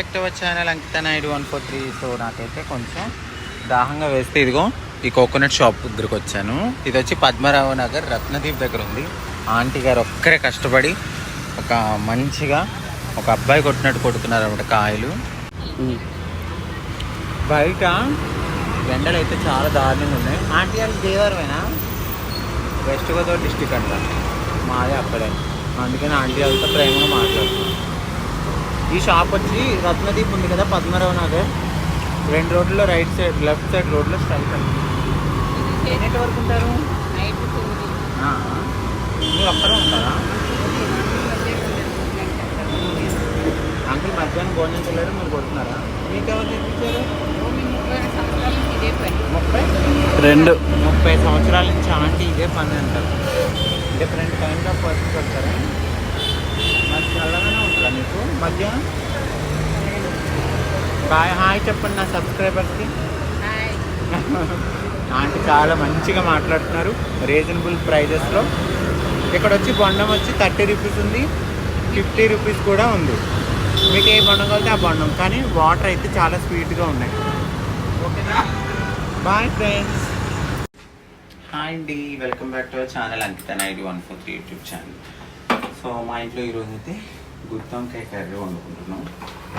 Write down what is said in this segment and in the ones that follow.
Back to our channel Ankita Naidu one four three so నాకైతే కొంచెం దాహంగా వేస్తే ఇదిగో ఈ కోకోనట్ షాప్ దగ్గరికి వచ్చాను. ఇది వచ్చి పద్మరావు నగర్ రత్నదీప్ దగ్గర ఉంది. ఆంటీ గారు ఒక్కరే కష్టపడి ఒక మంచిగా ఒక అబ్బాయి కొట్టినట్టు కొడుతున్నారు అనమాట కాయలు బయట ఎండలు అయితే చాలా దారుణంగా ఉన్నాయి. ఆంటీ గారు దేవరమేనా? వెస్ట్ గోదావరి డిస్టిక్ అంట. మాదే అక్కడే. అందుకని ఆంటీ వాళ్ళతో ప్రేమగా మాట్లాడుతున్నాను ఈ షాప్ వచ్చి రత్నదీప్ ఉంది కదా పద్మరావు నగర్. రెండు రోడ్లలో రైట్ సైడ్ లెఫ్ట్ సైడ్ రోడ్లో స్ట్రైట్ ఎన్నింటి వరకు ఉంటారు? మీరు ఒక్కరే ఉంటారా? అంకుల్ మధ్యాహ్నం భోజనం చేయలేరు మీరు కొడుతున్నారా? మీకు తెప్పించారు? ముప్పై? సంవత్సరాల నుంచి ఇదే పని ముప్పై రెండు. ముప్పై సంవత్సరాల నుంచి ఆంటీ ఇదే పని అంటారు. డిఫరెంట్ కైండ్ ఆఫ్ వర్క్ పెడతారా మీకు. మధ్యాహ్నం. బాయ్ హాయ్ చెప్పండి నా సబ్స్క్రైబర్స్కి. హాయ్. ఆంటీ చాలా మంచిగా మాట్లాడుతున్నారు రీజనబుల్ ప్రైజెస్లో. ఇక్కడ వచ్చి బొండం వచ్చి థర్టీ రూపీస్ ఉంది ఫిఫ్టీ రూపీస్ కూడా ఉంది. మీకు ఏ బొండం కలితే ఆ బొండం కానీ వాటర్ అయితే చాలా స్వీట్గా ఉన్నాయి. ఓకేనా? Bye friends. హాయ్ అండి welcome back to our channel Ankita Naidu one four three YouTube channel. So మా ఇంట్లో ఈరోజు అయితే గుత్తంకాయ కర్రీ వండుకుంటున్నాం.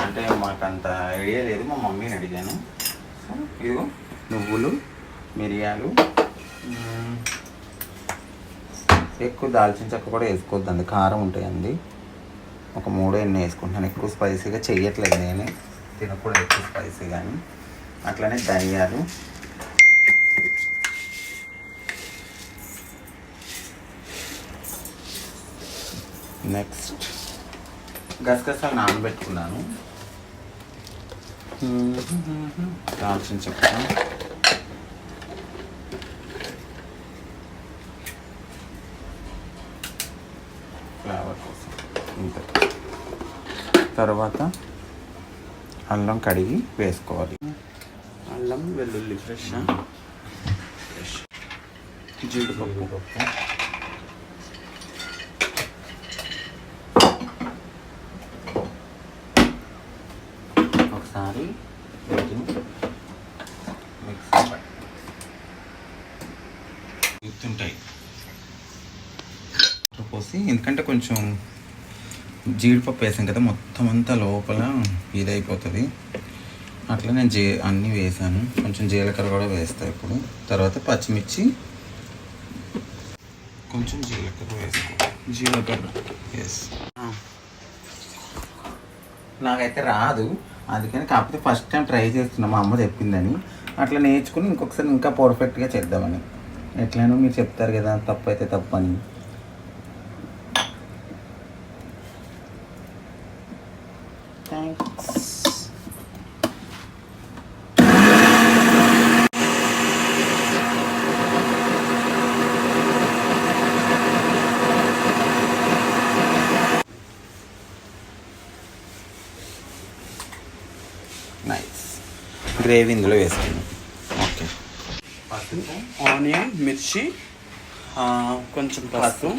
అంటే మాకు అంత ఐడియా లేదు మా మమ్మీని అడిగాను. ఇదిగో నువ్వులు మిరియాలు ఎక్కువ దాల్చిన చెక్క కూడా వేసుకోవద్దండి కారం ఉంటాయండి. ఒక మూడు ఎన్ని వేసుకుంటాను ఎక్కువ స్పైసీగా చెయ్యట్లేదు నేను. తినకూడదు ఎక్కువ స్పైసీ కానీ అట్లనే ధనియాలు. నెక్స్ట్ గసగసాలు నానబెట్టుకున్నాను. దాల్చిన చెక్క. ఫ్లేవర్ కోసం. ఇంతే. తర్వాత అల్లం కడిగి వేసుకోవాలి. అల్లం వెల్లుల్లి ఫ్రెష్. ఫ్రెష్ జీడిపప్పు. ఒకసారి మిక్సీ గుర్తుంటాయి పోసి ఎందుకంటే కొంచెం జీడిపప్పు వేసాం కదా మొత్తం అంతా లోపల ఇదైపోతుంది. అట్లా నేను జీ అన్నీ వేసాను. కొంచెం జీలకర్ర కూడా వేస్తా ఇప్పుడు. తర్వాత పచ్చిమిర్చి కొంచెం జీలకర్ర వేసుకో జీలకర్ర. ఎస్ నాకైతే రాదు. అందుకని కాకపోతే ఫస్ట్ టైం ట్రై చేస్తున్నాం మా అమ్మ చెప్పిందని. అట్లా నేర్చుకుని ఇంకొకసారి ఇంకా పర్ఫెక్ట్గా చేద్దామని. ఎట్లనో మీరు చెప్తారు కదా తప్పు అయితే తప్పు అని థ్యాంక్స్ నైస్ గ్రేవీ ఇందులో వేసుకున్నాం ఓకే. ఆనియన్ మిర్చి ఆ, కొంచెం పసుపు.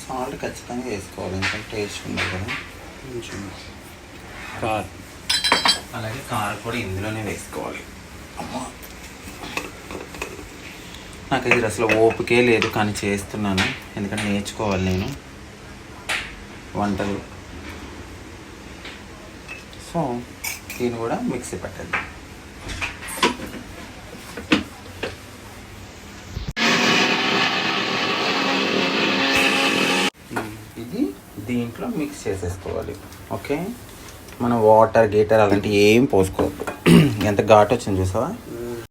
సాల్ట్ ఖచ్చితంగా వేసుకోవాలి ఎందుకంటే టేస్ట్ ఉండదు కదా. కొంచెం కారం. అలాగే కారం కూడా ఇందులోనే వేసుకోవాలి. అమ్మా. నాకు ఇది అసలు ఓపికే లేదు కానీ చేస్తున్నాను. ఎందుకంటే నేర్చుకోవాలి నేను. వంటలు. సో దీన్ని కూడా మిక్సీ పెట్టాలి ఇది దీంట్లో మిక్స్ చేసేసుకోవాలి. ఓకే? మనం వాటర్ గీటర్ అలాంటివి ఏం పోసుకోవద్దు. ఎంత ఘాటు వచ్చింది చూసావా?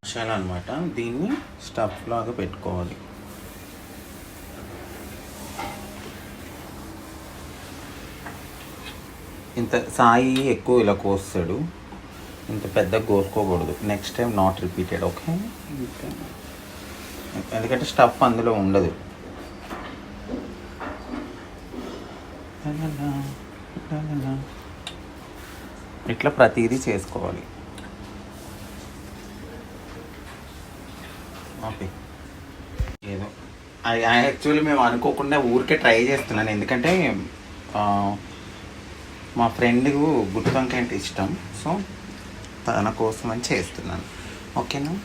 మసాలా అనమాట దీన్ని స్టఫ్ లాగా పెట్టుకోవాలి. ఇంత సాయి ఎక్కువ ఇలా కోస్తాడు. ఇంత పెద్ద కోరుకోకూడదు. Next time not repeated okay ఎందుకంటే స్టఫ్ అందులో ఉండదు. ఇట్లా ప్రతిదీ చేసుకోవాలి. ఓకే ఏదో. యాక్చువల్లీ మేము అనుకోకుండా ఊరికే ట్రై చేస్తున్నాను. ఎందుకంటే మా ఫ్రెండ్కు గుత్తి వంకాయ అంటే ఇష్టం. సో తన కోసం అని చేస్తున్నాను. ఓకేనా?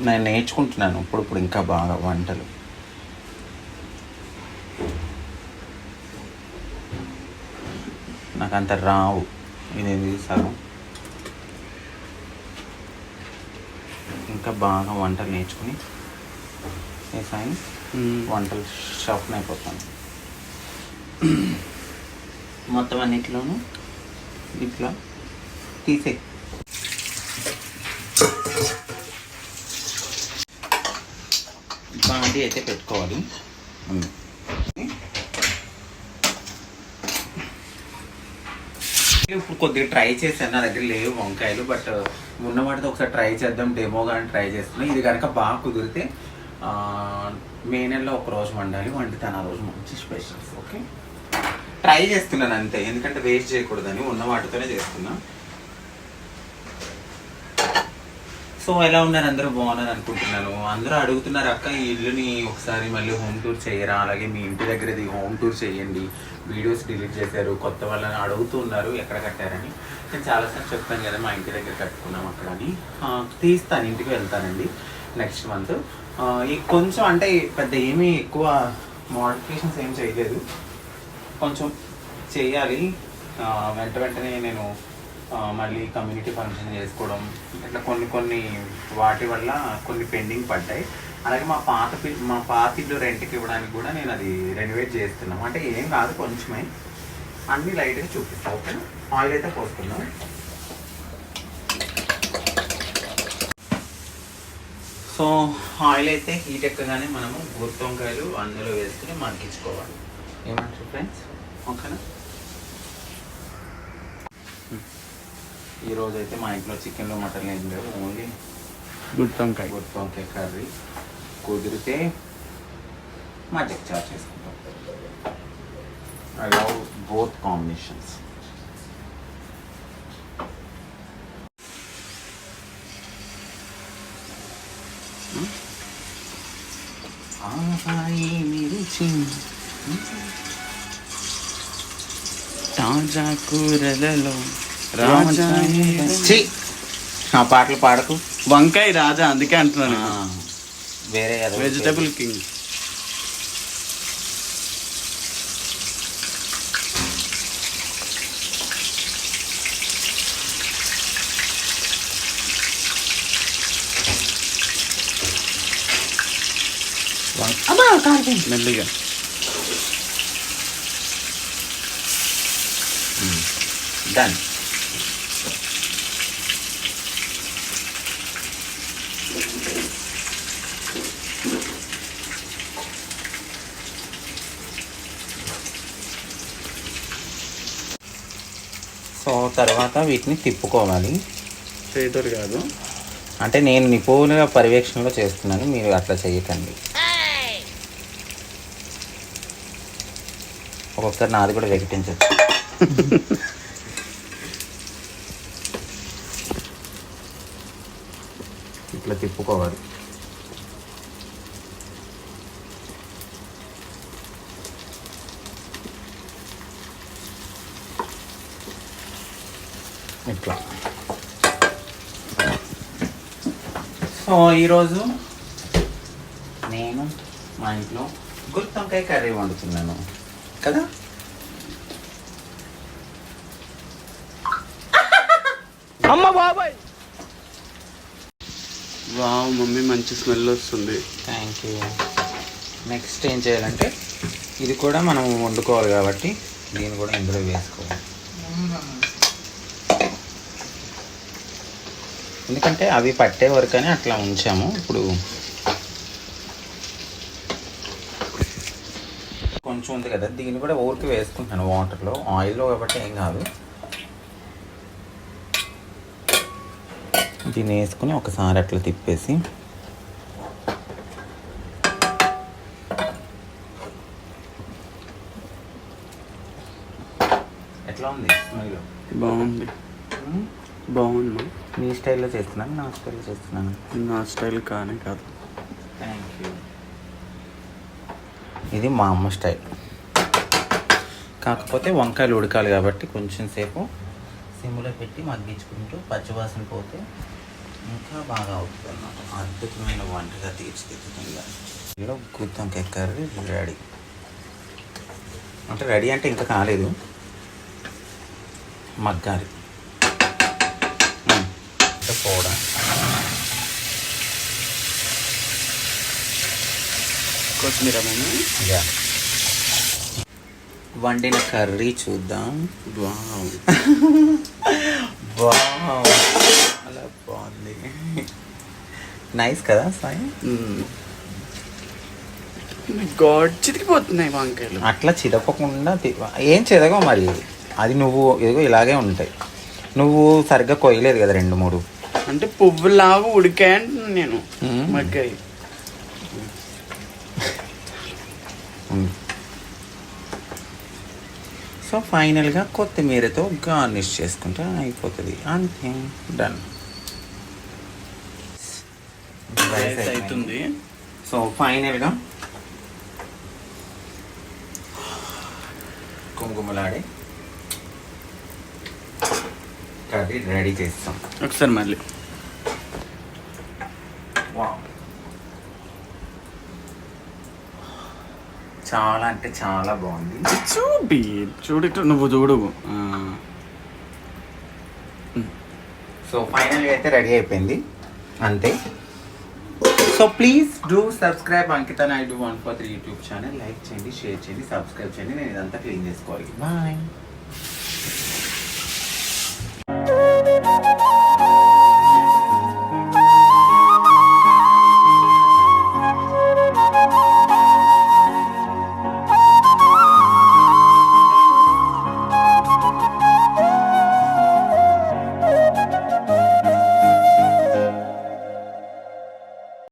నేను నేర్చుకుంటున్నాను ఇప్పుడు ఇప్పుడు ఇంకా బాగా వంటలు. నాకు అంత రావు. ఇదేంది సగం? ఇంకా బాగా వంటలు నేర్చుకుని ఏ సాయి? వంటలు షాప్ని అయిపోతాను. మొత్తం అన్నిటిలోనూ? ఇట్లా తీసే. బాండి అయితే పెట్టుకోవాలి. ఇప్పుడు కొద్దిగా ట్రై చేశాను నా దగ్గర లేవు వంకాయలు బట్ ఉన్న వాటితో ఒకసారి ట్రై చేద్దాం డెమో కానీ ట్రై చేస్తున్నాం. ఇది కనుక బాగా కుదిరితే మే నెలలో ఒక రోజు వండాలి వండితే ఆ రోజు మంచి స్పెషల్స్ ఓకే ట్రై చేస్తున్నాను అంతే. ఎందుకంటే వేస్ట్ చేయకూడదని ఉన్న వాటితోనే చేస్తున్నా. సో ఎలా ఉన్నారు? అందరూ బాగున్నారు అనుకుంటున్నాను. అందరూ అడుగుతున్నారు అక్క ఈ ఇల్లుని ఒకసారి మళ్ళీ హోమ్ టూర్ చేయరా? అలాగే మీ ఇంటి దగ్గరది హోమ్ టూర్ చేయండి. వీడియోస్ డిలీట్ చేశారు. కొత్త వాళ్ళని అడుగుతున్నారు ఎక్కడ కట్టారని. నేను చాలాసార్లు చెప్తాను కదా మా ఇంటి దగ్గర కట్టుకున్నాం అక్కడ అని. తీస్తాను ఇంటికి వెళ్తానండి నెక్స్ట్ మంత్ ఈ కొంచెం అంటే పెద్ద ఏమీ ఎక్కువ మోడిఫికేషన్స్ ఏం చేయలేదు. కొంచెం చేయాలి. వెంట వెంటనే నేను మళ్ళీ కమ్యూనిటీ ఫంక్షన్ చేసుకోవడం ఇట్లా కొన్ని కొన్ని వాటి వల్ల కొన్ని పెండింగ్ పడ్డాయి. అలాగే మా పాత మా పాత ఇల్లు రెంట్కి ఇవ్వడానికి కూడా నేను అది రెనోవేట్ చేస్తున్నాం. అంటే ఏం కాదు కొంచెమే. అన్నీ లైట్గా చూపిస్తాను ఓకే ఆయిల్ అయితే పోస్తున్నాం సో ఆయిల్ అయితే హీట్ ఎక్కగానే మనము గుర్తు వంకాయలు అందులో వేసుకుని మగ్గించుకోవాలి. ఏమంటారు ఫ్రెండ్స్ ఓకేనా ఈరోజు అయితే మా ఇంట్లో చికెన్లు మటన్ ఏం లేవు. ఓన్లీ గుత్తి వంకాయ. గుర్తు వంకాయ కర్రీ. కుదిరితే మజ్జిగ చారు చేసుకుంటాం. ఐ లవ్ బోత్ కాంబినేషన్స్ ఆహాయి మిరుచి తాజా కూరలలో రాజా! ఆ పాటలు పాడకు. వంకాయ రాజా అందుకే అంటున్నాను. ఆ, వేరే ఏదో వెజిటబుల్ కింగ్ మెల్లిగా. డన్ సో తర్వాత వీటిని తిప్పుకోవాలి. చేతులు కాదు. అంటే నేను నిపుణుల పర్యవేక్షణలో చేస్తున్నాను మీరు అట్లా చేయకండి. ఒక్కొక్కసారి నాది కూడా వెగిటించచ్చు ఇట్లా తిప్పుకోవాలి. ఇట్లా. సో ఈరోజు నేను మా ఇంట్లో గుత్తొంకాయ కర్రీ వండుతున్నాను. కదా? వావ్ మమ్మీ మంచి స్మెల్ వస్తుంది. థ్యాంక్ యూ నెక్స్ట్ ఏం చేయాలంటే ఇది కూడా మనం వండుకోవాలి కాబట్టి దీన్ని కూడా ఇందులో వేసుకోవాలి. ఎందుకంటే అవి పట్టే వరకనే అట్లా ఉంచాము. ఇప్పుడు కొంచెం ఉంది కదా దీన్ని కూడా ఊరికి వేసుకుంటాను వాటర్లో. ఆయిల్లో కాబట్టి ఏం కాదు. దీన్ని వేసుకుని ఒకసారి అట్లా తిప్పేసి ఎట్లా ఉంది? స్మెల్? బాగుంది. బాగుంది. మీ స్టైల్లో చేస్తున్నాను నా స్టైల్లో చేస్తున్నాను? నా స్టైల్ కానీ కాదు. థ్యాంక్ యూ ఇది మా అమ్మ స్టైల్. కాకపోతే వంకాయలు ఉడకాలి కాబట్టి కొంచెం సేపు సిమ్లో పెట్టి మగ్గించుకుంటూ పచ్చివాసన పోతే ఇంకా బాగా అవుతుంది అన్నమాట అద్భుతమైన వంటగా తీర్చిదిద్దుతుంది ఇలా గుత్తి వంకాయ కర్రీ రెడీ. అంటే రెడీ అంటే ఇంకా కాలేదు. మగ్గాలి. ఇంకా పోవడం. కొత్తిమీర యా. వండిన కర్రీ చూద్దాం. వావ్. వావ్. చాలా బాగుంది. నైస్ కదా సాయి? గాడ్ చితికిపోతున్నాయి వంకాయలు. అట్లా చిదపకుండా తి- ఏం చిదగో మరి. అది నువ్వు ఇదిగో ఇలాగే ఉంటాయి. నువ్వు సరిగ్గా కొయ్యలేదు కదా రెండు మూడు? అంటే పువ్వులాగా ఉడికాయంటున్నాను నేను. మ్మ్. మగ్గాయి. సో ఫైనల్గా కొత్తిమీరతో గార్నిష్ చేసుకుంటే అయిపోతుంది. అంతే డన్ రైస్ అవుతుంది. సో ఫైనల్గా కుంకుమలాడి. కర్రీ రెడీ చేస్తాం. ఒకసారి మళ్ళీ. చాలా అంటే చాలా బాగుంది. చూపి చూడట నువ్వు చూడు. సో ఫైనల్గా అయితే రెడీ అయిపోయింది. అంతే. So please do subscribe Ankita Naidu one four three YouTube channel like చేయండి షేర్ చేయండి సబ్స్క్రైబ్ చేయండి. నేను ఇదంతా క్లీన్ చేసుకోవాలి. బాయ్